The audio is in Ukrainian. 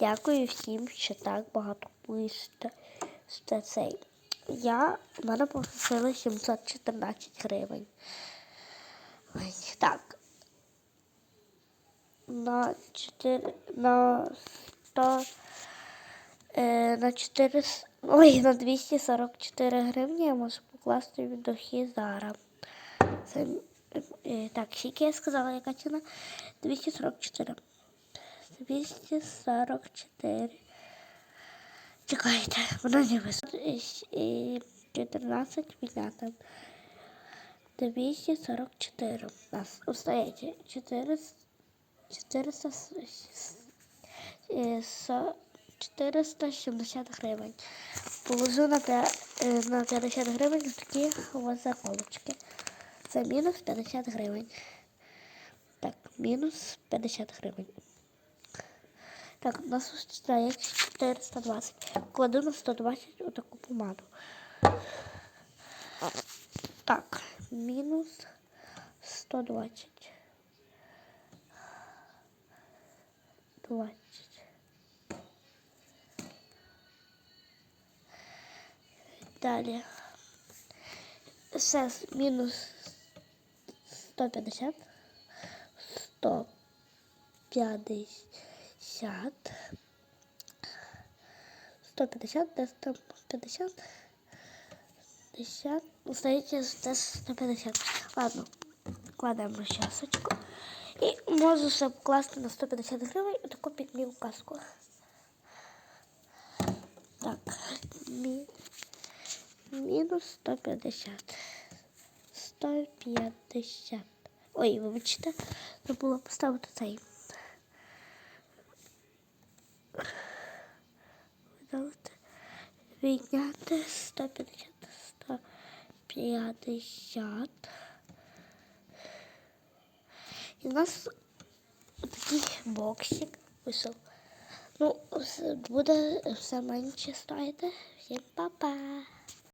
Дякую всім, що так багато пишете. Цей. Я, мене попросили 714 гривень. Так. На 4, на 100, е, на 4, ой, на 244 гривні я можу покласти від дохи зараз. Це, е, так, скільки я сказала, яка ціна? 244. 244. Чекайте, вона не висить. 14 відняти. 244. У нас остається 400, 400, е, 470 гривень. Положу на, п'я- е, на 50 гривень такі ось заколочки. Це мінус 50 гривень. Так, мінус 50 гривень. Так, у нас остається 420. Кладу на 120 отаку помаду. Так, мінус 120. 20. Далі. Все, мінус 150. 150. 150, де 150? 50. Остається теж 150. Ладно, кладемо щасочку. І можу ще покласти на 150 гривень таку підмію каску. Так, мі... мінус 150. 150. Ой, вибачте, забула поставити цей. Відняти 150. 150. І в нас такий боксик вийшов. Ну, буде все менше стоїти. Всім па-па!